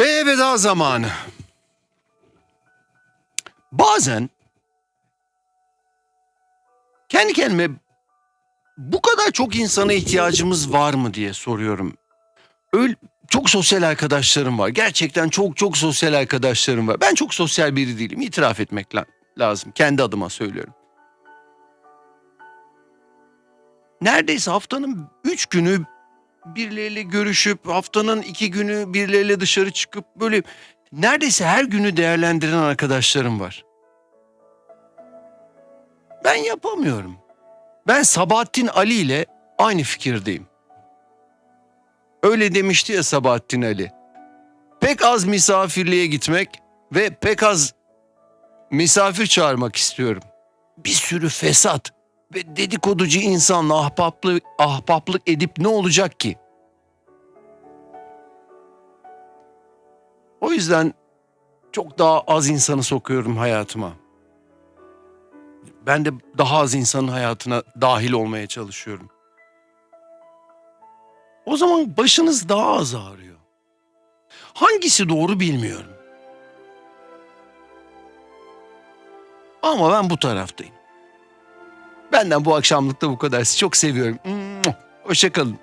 Ve veda zamanı. Bazen kendi kendime bu kadar çok insana ihtiyacımız var mı diye soruyorum. Öyle çok sosyal arkadaşlarım var. Gerçekten çok çok sosyal arkadaşlarım var. Ben çok sosyal biri değilim. İtiraf etmek la- lazım. Kendi adıma söylüyorum. Neredeyse haftanın üç günü birileriyle görüşüp haftanın iki günü birileriyle dışarı çıkıp böyle neredeyse her günü değerlendiren arkadaşlarım var. Ben yapamıyorum. Ben Sabahattin Ali ile aynı fikirdeyim. Öyle demişti ya Sabahattin Ali. Pek az misafirliğe gitmek ve pek az misafir çağırmak istiyorum. Bir sürü fesat ve dedikoducu insanla ahbaplık, ahbaplık edip ne olacak ki? O yüzden çok daha az insanı sokuyorum hayatıma. Ben de daha az insanın hayatına dahil olmaya çalışıyorum. O zaman başınız daha az ağrıyor. Hangisi doğru bilmiyorum. Ama ben bu taraftayım. Benden bu akşamlık da bu kadar. Sizi çok seviyorum. Hoşçakalın.